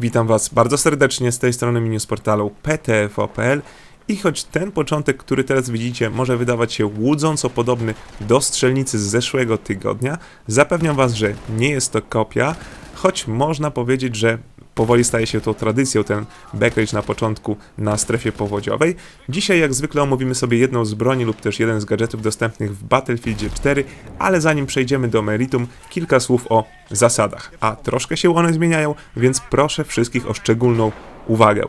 Witam Was bardzo serdecznie z tej strony menu z portalu ptfo.pl i choć ten początek, który teraz widzicie, może wydawać się łudząco podobny do strzelnicy z zeszłego tygodnia, zapewniam Was, że nie jest to kopia, choć można powiedzieć, że powoli staje się to tradycją, ten backrage na początku na strefie powodziowej. Dzisiaj jak zwykle omówimy sobie jedną z broni lub też jeden z gadżetów dostępnych w Battlefieldzie 4, ale zanim przejdziemy do meritum, kilka słów o zasadach. A troszkę się one zmieniają, więc proszę wszystkich o szczególną uwagę.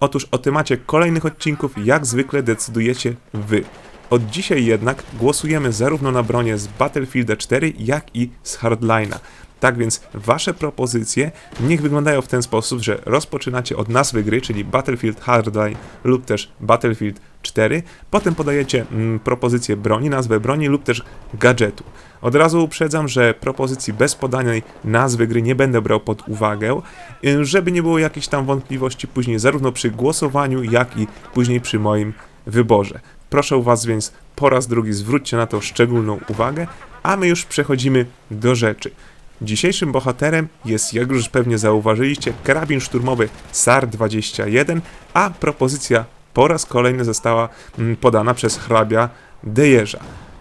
Otóż o temacie kolejnych odcinków jak zwykle decydujecie wy. Od dzisiaj jednak głosujemy zarówno na bronie z Battlefielda 4, jak i z Hardline'a. Tak więc wasze propozycje niech wyglądają w ten sposób, że rozpoczynacie od nazwy gry, czyli Battlefield Hardline lub też Battlefield 4, potem podajecie mm, propozycję broni, nazwę broni lub też gadżetu. Od razu uprzedzam, że propozycji bez podanej nazwy gry nie będę brał pod uwagę, y, żeby nie było jakichś tam wątpliwości później zarówno przy głosowaniu, jak i później przy moim wyborze. Proszę Was więc po raz drugi zwróćcie na to szczególną uwagę, a my już przechodzimy do rzeczy. Dzisiejszym bohaterem jest, jak już pewnie zauważyliście, karabin szturmowy SAR-21, a propozycja po raz kolejny została mm, podana przez hrabia Dejerza.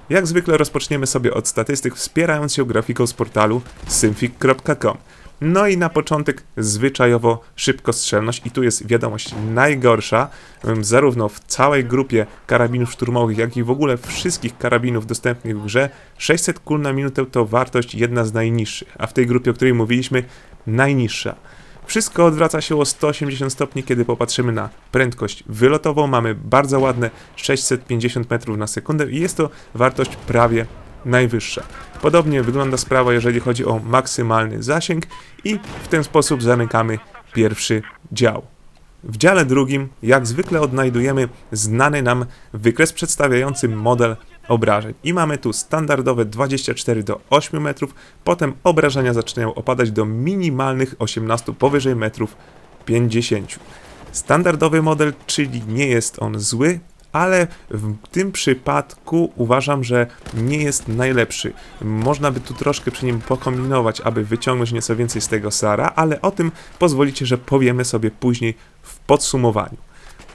Jak zwykle rozpoczniemy sobie od statystyk, wspierając się grafiką z portalu symfik.com. No i na początek zwyczajowo szybkostrzelność i tu jest wiadomość najgorsza, zarówno w całej grupie karabinów szturmowych, jak i w ogóle wszystkich karabinów dostępnych w grze. 600 kul na minutę to wartość jedna z najniższych, a w tej grupie, o której mówiliśmy, najniższa. Wszystko odwraca się o 180 stopni, kiedy popatrzymy na prędkość wylotową. Mamy bardzo ładne 650 metrów na sekundę i jest to wartość prawie najwyższa. Podobnie wygląda sprawa, jeżeli chodzi o maksymalny zasięg i w ten sposób zamykamy pierwszy dział. W dziale drugim, jak zwykle, odnajdujemy znany nam wykres przedstawiający model obrażeń. I mamy tu standardowe 24 do 8 metrów, potem obrażenia zaczynają opadać do minimalnych 18 powyżej metrów 50. Standardowy model, czyli nie jest on zły, ale w tym przypadku uważam, że nie jest najlepszy. Można by tu troszkę przy nim pokombinować, aby wyciągnąć nieco więcej z tego Sara, ale o tym pozwolicie, że powiemy sobie później w podsumowaniu.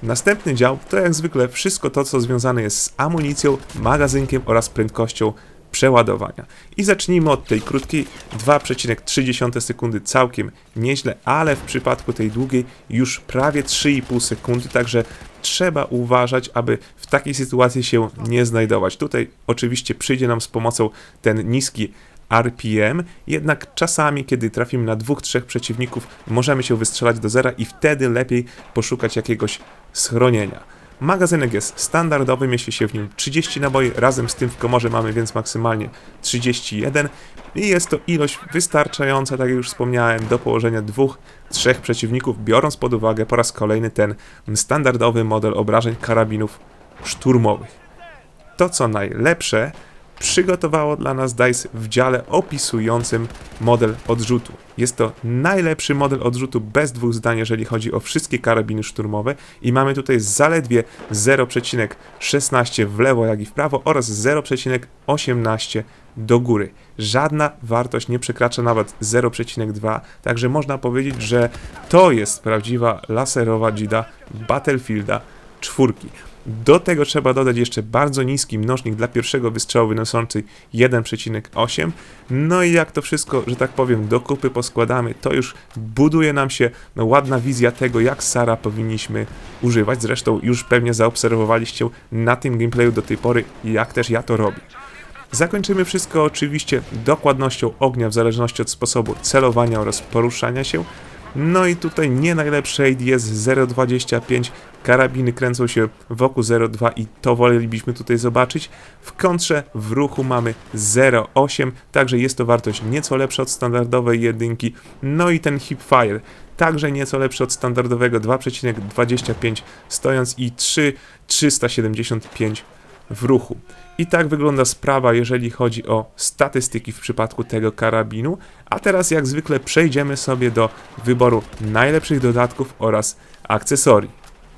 Następny dział to jak zwykle wszystko to, co związane jest z amunicją, magazynkiem oraz prędkością przeładowania. I zacznijmy od tej krótkiej 2,3 sekundy, całkiem nieźle, ale w przypadku tej długiej już prawie 3,5 sekundy, także trzeba uważać, aby w takiej sytuacji się nie znajdować. Tutaj oczywiście przyjdzie nam z pomocą ten niski RPM, jednak czasami, kiedy trafimy na dwóch, trzech przeciwników, możemy się wystrzelać do zera i wtedy lepiej poszukać jakiegoś schronienia. Magazynek jest standardowy, mieści się w nim 30 naboi, razem z tym w komorze mamy więc maksymalnie 31 i jest to ilość wystarczająca, tak jak już wspomniałem, do położenia dwóch, trzech przeciwników, biorąc pod uwagę po raz kolejny ten standardowy model obrażeń karabinów szturmowych. To co najlepsze, przygotowało dla nas DICE w dziale opisującym model odrzutu. Jest to najlepszy model odrzutu bez dwóch zdań, jeżeli chodzi o wszystkie karabiny szturmowe i mamy tutaj zaledwie 0,16 w lewo jak i w prawo oraz 0,18 do góry. Żadna wartość nie przekracza nawet 0,2, także można powiedzieć, że to jest prawdziwa laserowa dzida Battlefielda czwórki. Do tego trzeba dodać jeszcze bardzo niski mnożnik dla pierwszego wystrzału wynoszący 1,8. No i jak to wszystko, że tak powiem, do kupy poskładamy, to już buduje nam się no, ładna wizja tego, jak Sara powinniśmy używać. Zresztą już pewnie zaobserwowaliście na tym gameplayu do tej pory, jak też ja to robię. Zakończymy wszystko oczywiście dokładnością ognia w zależności od sposobu celowania oraz poruszania się. No i tutaj nie najlepszy aid jest 0,25, karabiny kręcą się wokół 0,2 i to wolelibyśmy tutaj zobaczyć. W kontrze w ruchu mamy 0,8, także jest to wartość nieco lepsza od standardowej jedynki. No i ten hipfire, także nieco lepszy od standardowego 2,25 stojąc i 3,375 w ruchu. I tak wygląda sprawa, jeżeli chodzi o statystyki w przypadku tego karabinu. A teraz, jak zwykle, przejdziemy sobie do wyboru najlepszych dodatków oraz akcesorii.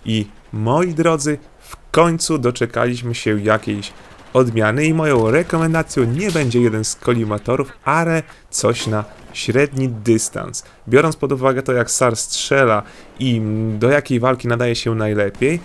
I moi drodzy, w końcu doczekaliśmy się jakiejś odmiany i moją rekomendacją nie będzie jeden z kolimatorów, ale coś na średni dystans. Biorąc pod uwagę to, jak SAR strzela i do jakiej walki nadaje się najlepiej,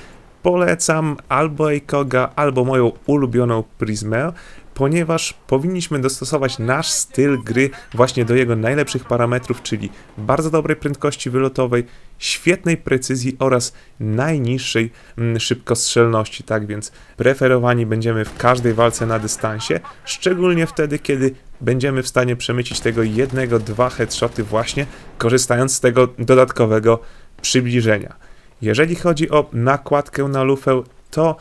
polecam albo Eikoga, albo moją ulubioną Prismę, ponieważ powinniśmy dostosować nasz styl gry właśnie do jego najlepszych parametrów, czyli bardzo dobrej prędkości wylotowej, świetnej precyzji oraz najniższej mm, szybkostrzelności. Tak więc preferowani będziemy w każdej walce na dystansie, szczególnie wtedy, kiedy będziemy w stanie przemycić tego jednego, dwa headshoty właśnie korzystając z tego dodatkowego przybliżenia. Jeżeli chodzi o nakładkę na lufę, to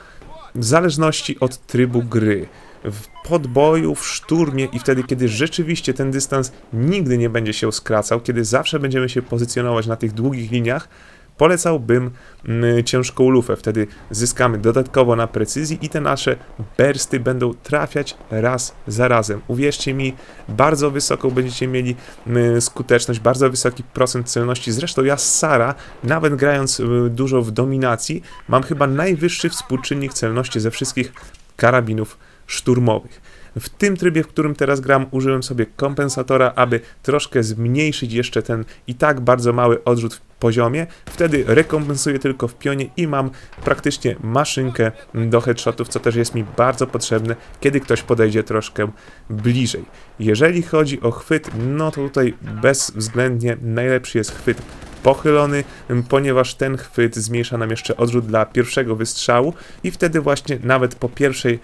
w zależności od trybu gry, w podboju, w szturmie i wtedy, kiedy rzeczywiście ten dystans nigdy nie będzie się skracał, kiedy zawsze będziemy się pozycjonować na tych długich liniach, polecałbym mm, ciężką lufę. Wtedy zyskamy dodatkowo na precyzji i te nasze bursty będą trafiać raz za razem. Uwierzcie mi, bardzo wysoką będziecie mieli mm, skuteczność, bardzo wysoki procent celności. Zresztą ja z Sara, nawet grając y, dużo w dominacji, mam chyba najwyższy współczynnik celności ze wszystkich karabinów szturmowych. W tym trybie, w którym teraz gram, użyłem sobie kompensatora, aby troszkę zmniejszyć jeszcze ten i tak bardzo mały odrzut w poziomie. Wtedy rekompensuję tylko w pionie i mam praktycznie maszynkę do headshotów, co też jest mi bardzo potrzebne, kiedy ktoś podejdzie troszkę bliżej. Jeżeli chodzi o chwyt, no to tutaj bezwzględnie najlepszy jest chwyt pochylony, ponieważ ten chwyt zmniejsza nam jeszcze odrzut dla pierwszego wystrzału i wtedy właśnie nawet po pierwszej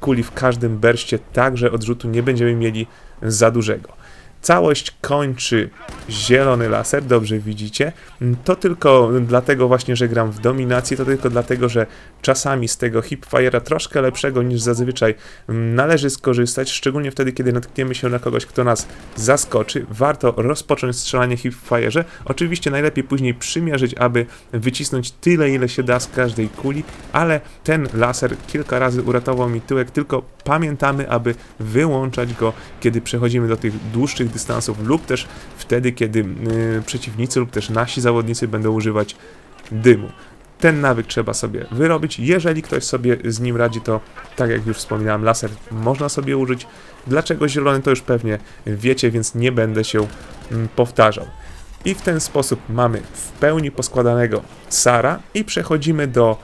kuli w każdym berście także odrzutu nie będziemy mieli za dużego. Całość kończy zielony laser, dobrze widzicie. To tylko dlatego właśnie, że gram w dominacji, to tylko dlatego, że czasami z tego hipfire'a troszkę lepszego niż zazwyczaj należy skorzystać, szczególnie wtedy, kiedy natkniemy się na kogoś, kto nas zaskoczy. Warto rozpocząć strzelanie hipfire'ze. Oczywiście najlepiej później przymierzyć, aby wycisnąć tyle, ile się da z każdej kuli, ale ten laser kilka razy uratował mi tyłek, tylko pamiętamy, aby wyłączać go, kiedy przechodzimy do tych dłuższych dystansów lub też wtedy, kiedy y, przeciwnicy lub też nasi zawodnicy będą używać dymu. Ten nawyk trzeba sobie wyrobić. Jeżeli ktoś sobie z nim radzi, to tak jak już wspominałem, laser można sobie użyć. Dlaczego zielony to już pewnie wiecie, więc nie będę się mm, powtarzał. I w ten sposób mamy w pełni poskładanego Sara i przechodzimy do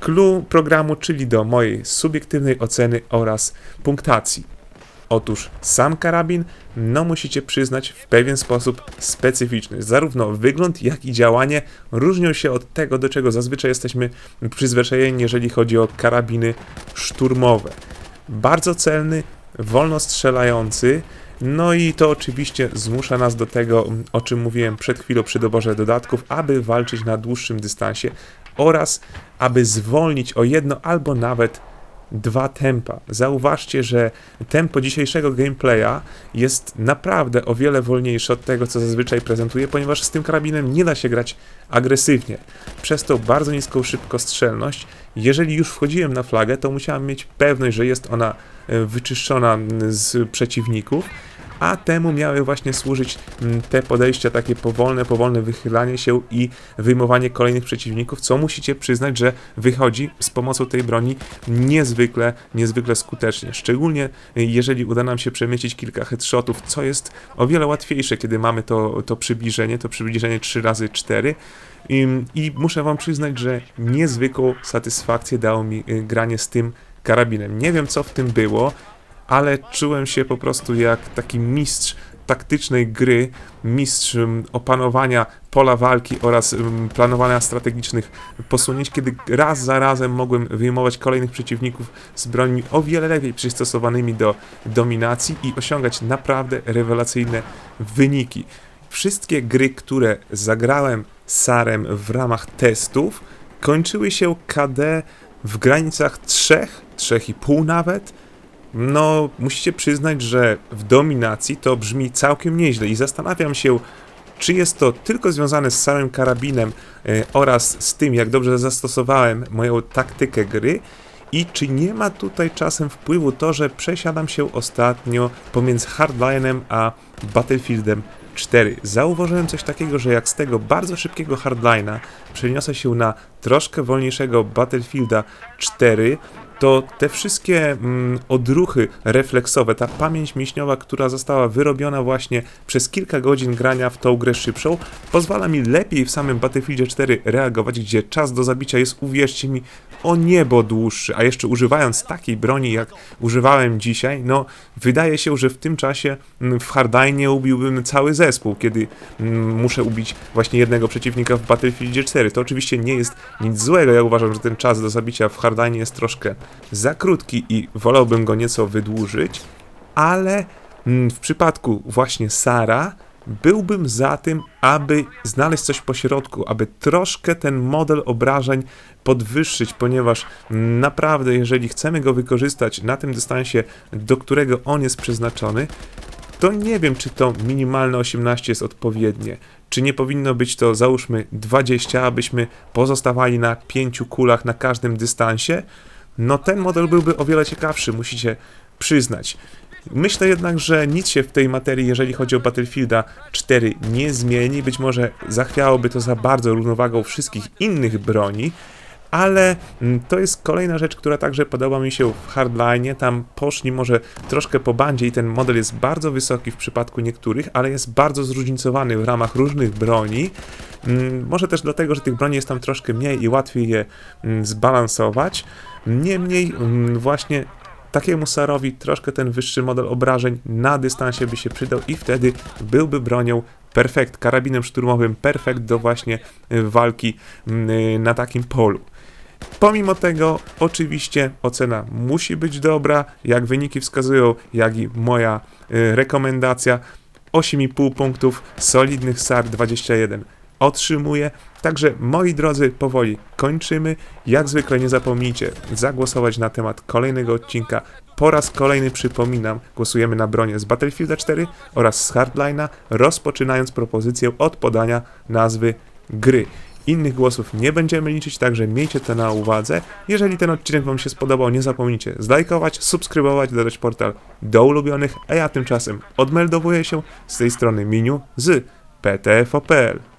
clue programu, czyli do mojej subiektywnej oceny oraz punktacji. Otóż sam karabin, no musicie przyznać, w pewien sposób specyficzny. Zarówno wygląd, jak i działanie różnią się od tego, do czego zazwyczaj jesteśmy przyzwyczajeni, jeżeli chodzi o karabiny szturmowe. Bardzo celny, wolno strzelający, no i to oczywiście zmusza nas do tego, o czym mówiłem przed chwilą przy doborze dodatków, aby walczyć na dłuższym dystansie oraz aby zwolnić o jedno albo nawet dwa tempa. Zauważcie, że tempo dzisiejszego gameplaya jest naprawdę o wiele wolniejsze od tego, co zazwyczaj prezentuję, ponieważ z tym karabinem nie da się grać agresywnie. Przez to bardzo niską szybkostrzelność. Jeżeli już wchodziłem na flagę, to musiałem mieć pewność, że jest ona e, wyczyszczona z przeciwników, a temu miały właśnie służyć mm, te podejścia, takie powolne, powolne wychylanie się i wyjmowanie kolejnych przeciwników, co musicie przyznać, że wychodzi z pomocą tej broni niezwykle, niezwykle skutecznie. Szczególnie y, jeżeli uda nam się przemycić kilka headshotów, co jest o wiele łatwiejsze, kiedy mamy to, to przybliżenie, to przybliżenie 3 razy 4 I, I muszę wam przyznać, że niezwykłą satysfakcję dało mi y, granie z tym karabinem. Nie wiem, co w tym było, ale czułem się po prostu jak taki mistrz taktycznej gry, mistrz um, opanowania pola walki oraz um, planowania strategicznych posunięć, kiedy raz za razem mogłem wyjmować kolejnych przeciwników z broni o wiele lepiej przystosowanymi do dominacji i osiągać naprawdę rewelacyjne wyniki. Wszystkie gry, które zagrałem Sarem w ramach testów, kończyły się KD w granicach 3, 3,5 nawet, no, musicie przyznać, że w dominacji to brzmi całkiem nieźle i zastanawiam się, czy jest to tylko związane z samym karabinem e, oraz z tym, jak dobrze zastosowałem moją taktykę gry, i czy nie ma tutaj czasem wpływu to, że przesiadam się ostatnio pomiędzy Hardline'em a Battlefieldem 4. Zauważyłem coś takiego, że jak z tego bardzo szybkiego Hardline'a przeniosę się na troszkę wolniejszego Battlefielda 4, to te wszystkie mm, odruchy refleksowe, ta pamięć mięśniowa, która została wyrobiona właśnie przez kilka godzin grania w tą grę szybszą, pozwala mi lepiej w samym Battlefieldzie 4 reagować, gdzie czas do zabicia jest, uwierzcie mi, o niebo dłuższy, a jeszcze używając takiej broni, jak używałem dzisiaj, no wydaje się, że w tym czasie mm, w Hardline ubiłbym cały zespół, kiedy mm, muszę ubić właśnie jednego przeciwnika w Battlefieldzie 4. To oczywiście nie jest nic złego, ja uważam, że ten czas do zabicia w Hardline jest troszkę za krótki i wolałbym go nieco wydłużyć, ale mm, w przypadku właśnie Sara byłbym za tym, aby znaleźć coś po środku, aby troszkę ten model obrażeń podwyższyć, ponieważ naprawdę, jeżeli chcemy go wykorzystać na tym dystansie, do którego on jest przeznaczony, to nie wiem, czy to minimalne 18 jest odpowiednie. Czy nie powinno być to, załóżmy, 20, abyśmy pozostawali na 5 kulach na każdym dystansie? No ten model byłby o wiele ciekawszy, musicie przyznać. Myślę jednak, że nic się w tej materii, jeżeli chodzi o Battlefielda 4, nie zmieni. Być może zachwiałoby to za bardzo równowagą wszystkich innych broni, ale mm, to jest kolejna rzecz, która także podoba mi się w Hardline. Tam poszli może troszkę po bandzie i ten model jest bardzo wysoki w przypadku niektórych, ale jest bardzo zróżnicowany w ramach różnych broni. Mm, Może też dlatego, że tych broni jest tam troszkę mniej i łatwiej je mm, zbalansować. Niemniej właśnie takiemu Sarowi troszkę ten wyższy model obrażeń na dystansie by się przydał i wtedy byłby bronią perfekt, karabinem szturmowym perfekt do właśnie y, walki y, na takim polu. Pomimo tego, oczywiście ocena musi być dobra, jak wyniki wskazują, jak i moja y, rekomendacja. 8,5 punktów, solidnych SAR 21 otrzymuję. Także moi drodzy, powoli kończymy. Jak zwykle nie zapomnijcie zagłosować na temat kolejnego odcinka. Po raz kolejny przypominam, głosujemy na bronię z Battlefielda 4 oraz z Hardline'a, rozpoczynając propozycję od podania nazwy gry. Innych głosów nie będziemy liczyć, także miejcie to na uwadze. Jeżeli ten odcinek Wam się spodobał, nie zapomnijcie zlajkować, subskrybować, dodać portal do ulubionych, a ja tymczasem odmeldowuję się z tej strony menu z PTFOPL.